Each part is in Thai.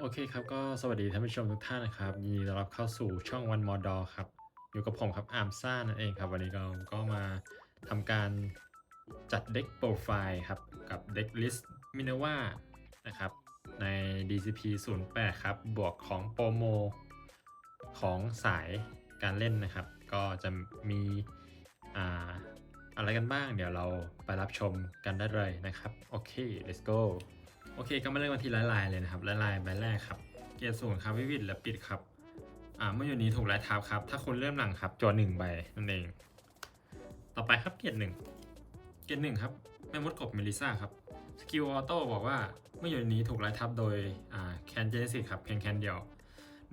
โอเคครับ ก็สวัสดีท่านผู้ชมทุกท่านนะครับ ยินดีต้อนรับเข้าสู่ช่องวันมอดอครับ อยู่กับผมครับอาร์มซ่านั่นเองครับ วันนี้เราก็มาทำการจัดเด็กโปรไฟล์ครับ กับเด็กลิสต์มินาวานะครับ ใน DCP 08ครับ บวกของโปรโมของสายการเล่นนะครับ ก็จะมีอ่าอะไรกันบ้าง เดี๋ยวเราไปรับชมกันได้เลยนะครับ โอเค let's go โอเคก็มาเริ่มกันทีละลายเลยนะครับละลายใบแรกครับ เกียร์ศูนย์ครับวิวิดและปิดครับ อ่าเมื่ออยู่นี้ถูกไล่ทับครับ ถ้าคุณเริ่มหลังครับจอหนึ่งใบนั่นเอง ต่อไปครับเกียร์หนึ่งเกียร์หนึ่งครับแม่มดกบเมลิซ่าครับสกิลออโต้บอกว่าเมื่ออยู่นี้ถูกไล่ทับโดยอ่าแคนเจนสิครับเพียงแคนเดียว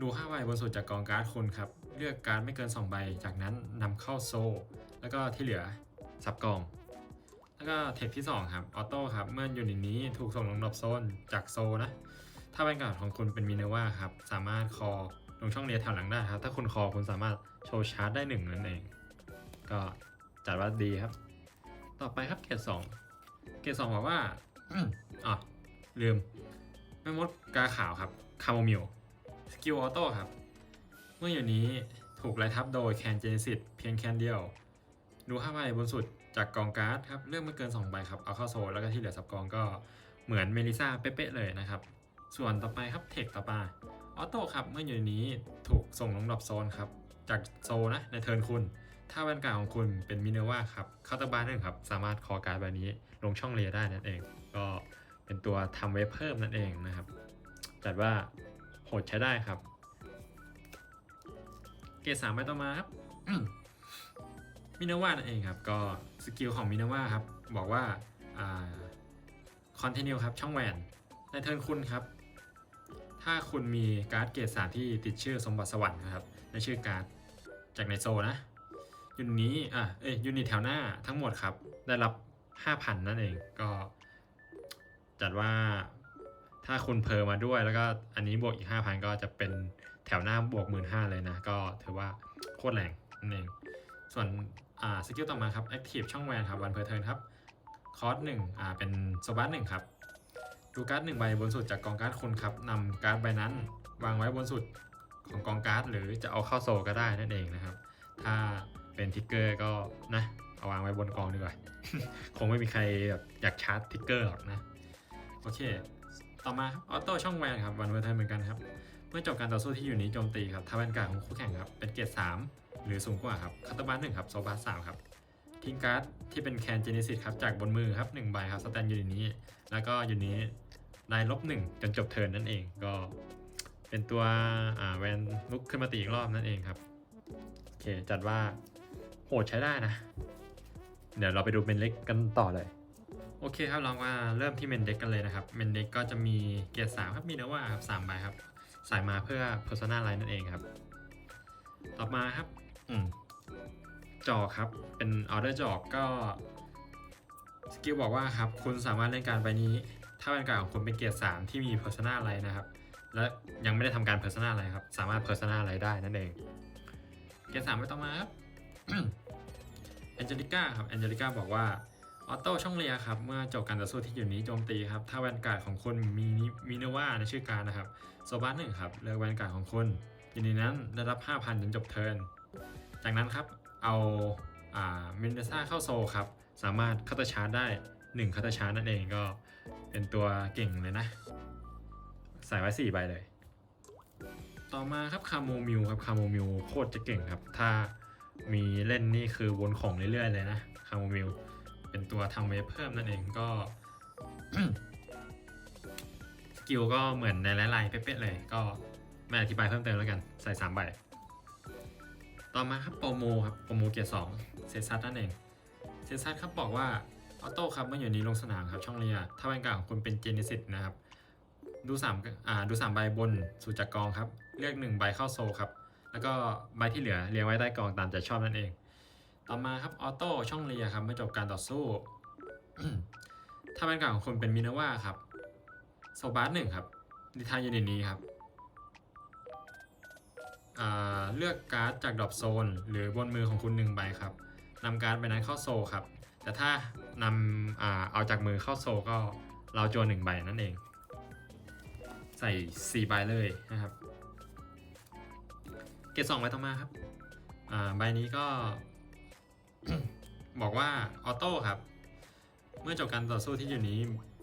ดู5ใบบนสุดจากกองการ์ดคุณครับเลือกการ์ดไม่เกิน2ใบจากนั้นนำเข้าโซลแล้วก็ที่เหลือสับกอง แล้วก็เทคที่ 2 ครับ ออโต้ครับ เมื่อยูนิตนี้ถูกส่งลงดรอปโซนจากโซนะ ถ้าแบงการ์ดของคุณเป็นมินเนว่าครับ สามารถคอลงช่องเรียแถวหลังได้ครับ ถ้าคุณคอคุณสามารถโชว์ชาร์จได้หนึ่งนั่นเอง ก็จัดว่าดีครับ ต่อไปครับเกรดสองเกรดสองบอกว่าอ๋อลืมแม่มดกาขาวครับ คาโมมิลสกิลออโต้ครับ เมื่ออยู่นี้ถูกไล่ทับโดยแคนเจนซิตเพียงแคนเดียว ดู5ใบบนสุด จากกองการ์ดครับเลือกไม่เกิน2ใบครับเอาเข้าโซลแล้วก็ที่เหลือสับกองก็เหมือนเมลิซาเป๊ะๆเลยนะครับ ส่วนต่อไปครับเทคต่อไปออโต้ครับเมื่ออยู่นี้ถูกส่งลงดรอปโซนครับจากโซลนะในเทิร์นคุณ ถ้าแวนการ์ดของคุณเป็นมินเนว่าครับเคาตบาร์หนึ่งครับสามารถคอการ์ดใบนี้ลงช่องเรียได้นั่นเอง ก็เป็นตัวทำเวฟเพิ่มนั่นเองนะครับจัดว่าโหดใช้ได้ครับ เกรดสามไปต่อมาครับ มินาว่านั่นเองครับ ก็สกิลของมินาว่าครับ บอกว่าคอนเทนิวครับ ช่องแหวน ในเทิร์นคุณครับ ถ้าคุณมีการ์ดเกรดสามที่ติดชื่อสมบัติสวรรค์นะครับ ในชื่อการ์ดจากในโซนะยูนิตนี้อะเอ้ยยูนิตแถวหน้าทั้งหมดครับ ได้รับ 5,000 นั่นเองก็ จัดว่าถ้าคุณเพอมาด้วยแล้วก็อันนี้บวกอีก 5,000 ก็จะเป็นแถวหน้าบวก 1 5ื่นเลยนะ ก็ถือว่าโคตรแรงนั่นเองส่วน อ่าสกิลต่อมาครับ Active ช่องแวนครับวันเพอร์เทิร์นครับคอร์สหนึ่งอ่าเป็นโซบัสหนึ่งครับ ดูการ์ดหนึ่งใบบนสุดจากกองการ์ดคุณครับนำการ์ดใบนั้นวางไว้บนสุดของกองการ์ดหรือจะเอาเข้าโซก็ได้นั่นเองนะครับ ถ้าเป็นทิกเกอร์ก็นะเอาวางไว้บนกองดีกว่า คงไม่มีใครแบบอยากชาร์จทิกเกอร์หรอกนะ โอเค ต่อมาครับออโต้ช่องแวนครับวันเวอร์เทนเหมือนกันครับ เมื่อจบการต่อสู้ที่อยู่นี้โจมตีครับถ้าแวนการของคู่แข่งครับเป็นเกรด3หรือสูงกว่าครับคัตเตอร์บัสหนึ่งครับโซบัสสามครับทิ้งการ์ดที่เป็นแคนเจเนซิสครับจากบนมือครับ1ใบครับสแตนอยู่ในนี้ แล้วก็อยู่นี้ได้ลบหนึ่งจนจบเทิร์นนั่นเองก็เป็นตัวแวนลุกขึ้นมาตีอีกรอบนั่นเองครับโอเคจัดว่าโหดใช้ได้นะ เดี๋ยวเราไปดูเป็นเล็กกันต่อเลย โอเคครับเรามาเริ่มที่เมนเด็กกันเลยนะครับเมนเด็กก็จะมีเกียร์สามครับมีเนว่าครับสามใบครับ ใส่มาเพื่อ Persona Line นั่นเองครับ ต่อมาครับอืมจอกครับ เป็นออเดอร์จอกก็สกิลบอกว่าครับ คุณสามารถเล่นการใบนี้ ถ้าเป็นการของคุณเป็นเกียร์สามที่มี Persona Line นะครับ และยังไม่ได้ทำการ Persona Line ครับ สามารถ Persona Line ได้นั่นเอง เกียร์สามไม่ต้องมาครับแอนเจลิก้าครับแอนเจลิก้าบอกว่า ออโต้ช่องเรียครับ เมื่อจบการต่อสู้ที่อยู่นี้โจมตีครับ ถ้าแวนการ์ดของคุณมีมีเนว่าในชื่อการนะครับ โซบัสหนึ่งครับเลือกแวนการ์ดของคุณอยู่ในนั้นได้รับ 5,000 จนจบเทิร์น จากนั้นครับ เอาอ่ามินเดซ่าเข้าโซลครับ สามารถคัตเตอร์ชาร์จได้1คัตเตอร์ชาร์จนั่นเองก็เป็นตัวเก่งเลยนะ ใส่ไว้ 4 ใบเลย ต่อมาครับคาโมมิลครับคาโมมิลโคตรจะเก่งครับ ถ้ามีเล่นนี่คือวนของเรื่อยๆเลยนะคาโมมิล เป็นตัวทำเวฟเพิ่มนั่นเองก็สกิลก็เหมือนในไลน์ๆเป๊ะๆเลย ก็ไม่อธิบายเพิ่มเติมแล้วกัน ใส่3ใบต่อมาครับโปรโมครับโปรโมเกียร์สองเซซัตนั่นเองเซซัตครับบอกว่าออโต้ครับเมื่ออยู่นี้ลงสนามครับช่องเรียถ้าแวนการ์ของคุณเป็นเจเนซิสนะครับ ดูสามอ่าดูสามใบบนสู่จากกองครับ เลือกหนึ่งใบเข้าโซลครับ แล้วก็ใบที่เหลือเรียงไว้ใต้กองตามใจชอบนั่นเอง ต่อมาครับออโต้ช่องเรียครับเมื่อจบการต่อสู้ถ้าแวนการของคุณเป็นมินาว่าครับโซบาร์หนึ่งครับนิทานยูนิตนี้ครับเลือกการ์ดจากดรอปโซน หรือบนมือของคุณหนึ่งใบครับนำการ์ดใบนั้นเข้าโซครับ แต่ถ้านำอเอาจากมือเข้าโซก็เราโจนหนึ่งใบนั่นเอง ใส่ 4 ใบเลยนะครับ เกรดสองใบต่อมาครับใบนี้ก็ บอกว่าออโต้ครับ เมื่อจบการต่อสู้ที่อยู่นี้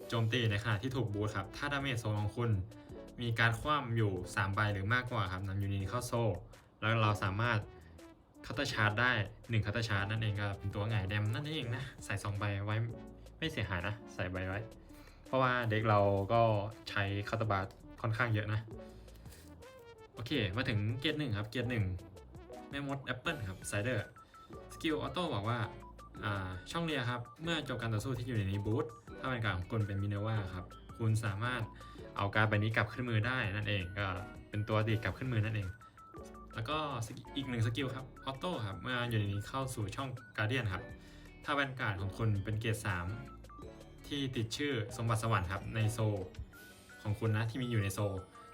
โจมตีในขณะที่ถูกบูทครับ ถ้าดาเมจโซลของคุณ มีการคว่ำอยู่ 3 ใบหรือมากกว่าครับนำยูนิตเข้าโซลแล้วเราสามารถคัตเตอร์ชาร์จได้1คัตเตอร์ชาร์จนั่นเองก็เป็นตัวไงายแดมนั่นเองนะ ใส่ 2 ใบไว้ไม่เสียหายนะ ใส่ใบไว้ เพราะว่าเด็กเราก็ใช้คัตเตอร์บาร์ค่อนข้างเยอะนะ โอเค มาถึงเกียร์หนึ่งครับ เกียร์หนึ่งแม่มดแอปเปิลครับไซเดอร์สกิลออโต้บอกว่า ช่องเรียครับ เมื่อจบการต่อสู้ที่อยู่ในนี้บูธถ้าเป็นการของคุณเป็นมินเนว่าครับ คุณสามารถเอาการใบนี้กลับขึ้นมือได้นั่นเองก็เป็นตัวดีดกลับขึ้นมือนั่นเอง แล้วก็สกิอีกหนึ่งสกิลครับออโต้ครับ เมื่ออยู่ในนี้เข้าสู่ช่องการเดียนครับ ถ้าแวนการ์ดของคุณเป็นเกียร์สามที่ติดชื่อสมบัติสวรรค์ครับในโซของคุณนะที่มีอยู่ในโซ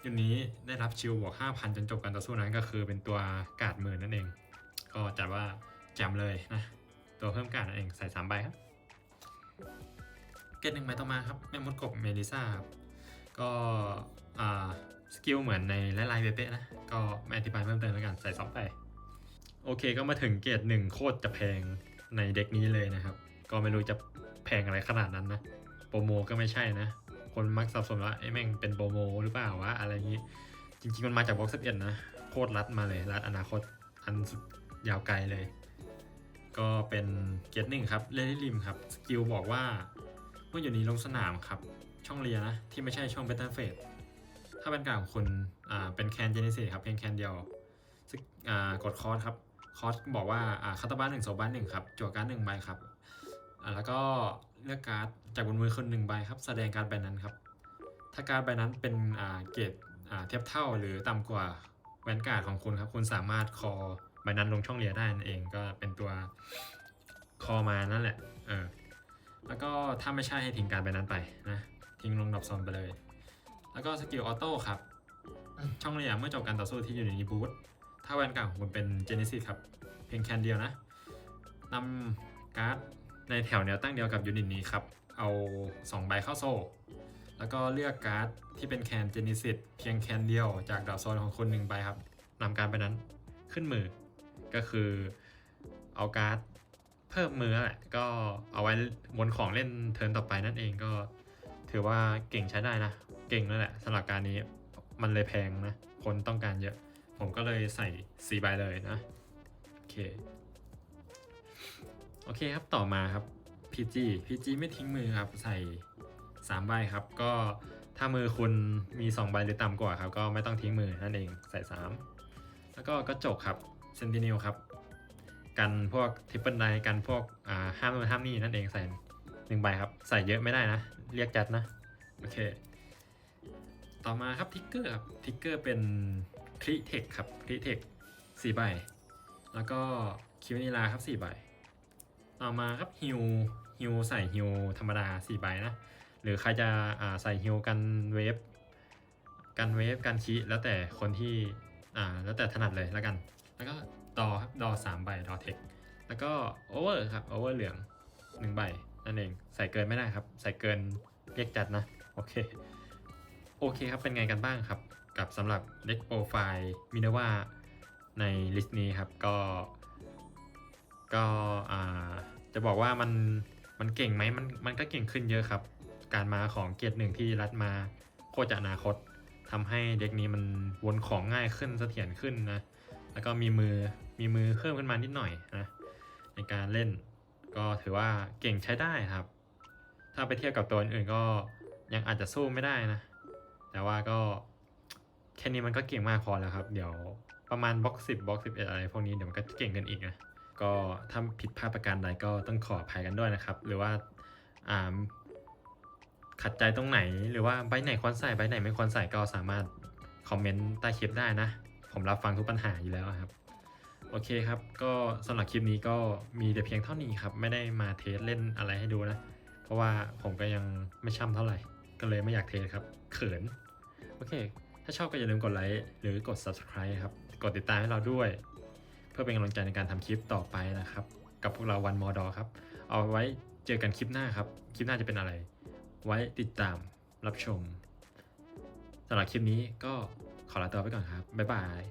ยูนนี้ได้รับชิลบวก 5,000 จนจบการต่อสู้นั้นก็คือเป็นตัวการ์ดหมื่นนั่นเอง ก็จัดว่าแจมเลยนะ ตัวเพิ่มการ์ดนั่นเองใส่3ใบครับ เกตหนึ่งใบต่อมาครับแม่มดกบเมลิซ่าครับก็สกิลเหมือนในไลน์เป๊ะๆนะ ก็ไม่อธิบายเพิ่มเติมแล้วกันใส่2ใบโอเคก็มาถึงเกตหนึ่งโคตรจะแพงในเด็กนี้เลยนะครับ ก็ไม่รู้จะแพงอะไรขนาดนั้นนะ โปรโมก็ไม่ใช่นะ คนมักสับสนว่าไอ้แม่งเป็นโปรโมหรือเปล่าวะอะไรอย่างนี้ จริงๆมันมาจากบ็อกซ์เอ็นะ โคตรรัดมาเลย รัดอนาคตอันสุดยาวไกลเลย ก็เป็นเกียร์หนึ่งครับเลดี้ริมครับสกิลบอกว่าเมื่ออยู่นี้ลงสนามครับ ช่องเรียนะ ที่ไม่ใช่ช่องเบต้าเฟสถ้าเป็นการของคุณอ่าเป็นแคนเจนิสิครับเพียงแคนเดียวอ่ากดคอร์สครับคอร์สบอกว่าอ่าคาตาบ้านหนึ่งโซบ้านหนึ่งครับจั่วการ์ดหนึ่งใบครับอ่าแล้วก็เลือกการ์ดจากบนมือคนหนึ่งใบครับ แสดงการ์ดใบนั้นครับ ถ้าการ์ดใบนั้นเป็นอ่าเกรดอ่าเทียบเท่าหรือต่ำกว่าแวนการ์ดของคุณครับ คุณสามารถคอ บนั้นลงช่องเรียได้นั่นเองก็เป็นตัวคอมานั่นแหละเออแล้วก็ถ้าไม่ใช่ให้ทิ้งการ์ดใบนั้นไปนะทิ้งลงดรอปโซนไปเลย แล้วก็สกิลออโต้ครับ ช่องเรียเมื่อจบการต่อสู้ที่อยู่ในนี้บูธถ้าแวนการ์ดของคุณเป็นเจเนซิสครับ เพียงแคนเดียวนะนำการ์ดในแถวแนวตั้งเดียวกับยูนิตนี้ครับ เอา 2 ใบเข้าโซ่ แล้วก็เลือกการ์ดที่เป็นแคนเจนิสิตเพียงแคนเดียวจากดาวโซนของคนหนึ่งใบครับนำการ์ดใบนั้นขึ้นมือ ก็คือเอาการ์ดเพิ่มมือแหละก็เอาไว้บนของเล่นเทิร์นต่อไปนั่นเองก็ถือว่าเก่งใช้ได้นะ เก่งนั่นแหละสำหรับการนี้มันเลยแพงนะ คนต้องการเยอะ ผมก็เลยใส่4ใบเลยนะ โอเค โอเคครับต่อมาครับ PG PG ไม่ทิ้งมือครับ ใส่3ใบครับ ก็ถ้ามือคุณมี 2 ใบหรือต่ำกว่าครับ ก็ไม่ต้องทิ้งมือนั่นเองใส่ 3 แล้วก็กระจกครับ Sentinel ครับ กันพวกทริปเปิลไดกันพวกอ่าห้ามนู่นห้ามนี่นั่นเองใส่หนึ่งใบครับ ใส่เยอะไม่ได้นะ เรียกจัดนะ โอเค ต่อมาครับทิกเกอร์ครับทิกเกอร์เป็นคลิเทคครับคลิเทคสี่ใบ แล้วก็คิวนิลาครับสี่ใบ ต่อมาครับฮิวฮิวใส่ฮิวธรรมดา4ใบนะ หรือใครจะใส่ฮิวกันเวฟกันเวฟกันคีแล้วแต่คนที่อ่าแล้วแต่ถนัดเลยแล้วกัน แล้วก็ดอครับดอสามใบดอเทคแล้วก็โอเวอร์ครับโอเวอร์เหลืองหนึ่งใบนั่นเองใส่เกินไม่ได้ครับ ใส่เกินเรียกจัดนะ โอเค โอเคครับ เป็นไงกันบ้างครับ กับสำหรับเล็กโปรไฟล์มินว่าในลิสต์นี้ครับ ก็ ก็จะบอกว่ามัน มันเก่งไหมมัน มันก็เก่งขึ้นเยอะครับ การมาของเกียรติหนึ่งที่รัดมาโคตรจะอนาคตทำให้เด็กนี้มันวนของง่ายขึ้นเสถียรขึ้นนะ แล้วก็มีมือมีมือเพิ่มขึ้นมานิดหน่อยนะในการเล่นก็ถือว่าเก่งใช้ได้ครับ ถ้าไปเทียบกับตัวอื่นๆก็ยังอาจจะสู้ไม่ได้นะ แต่ว่าก็แค่นี้มันก็เก่งมากพอแล้วครับ เดี๋ยวประมาณบล็อกสิบบล็อกสิบเอ็ดอะไรพวกนี้เดี๋ยวมันก็เก่งกันอีกนะก็ถ้าผิดพลาดประการใดก็ต้องขออภัยกันด้วยนะครับ หรือว่าอ่าขัดใจตรงไหน หรือว่าใบไหนควรใส่ใบไหนไม่ควรใส่ก็สามารถคอมเมนต์ใต้คลิปได้นะ ผมรับฟังทุกปัญหาอยู่แล้วครับ โอเคครับ ก็สำหรับคลิปนี้ก็มีแต่เพียงเท่านี้ครับ ไม่ได้มาเทสเล่นอะไรให้ดูนะ เพราะว่าผมก็ยังไม่ช่ำเท่าไหร่ ก็เลยไม่อยากเทสครับ เขิน โอเค ถ้าชอบก็อย่าลืมกดไลค์หรือกด subscribe ครับ กดติดตามให้เราด้วย เพื่อเป็นกำลังใจในการทำคลิปต่อไปนะครับ กับพวกเราวันมอดอครับ เอาไว้เจอกันคลิปหน้าครับ คลิปหน้าจะเป็นอะไร ไว้ติดตามรับชมสำหรับคลิปนี้ก็ ขอลาตัวไปก่อนครับ บ๊ายบาย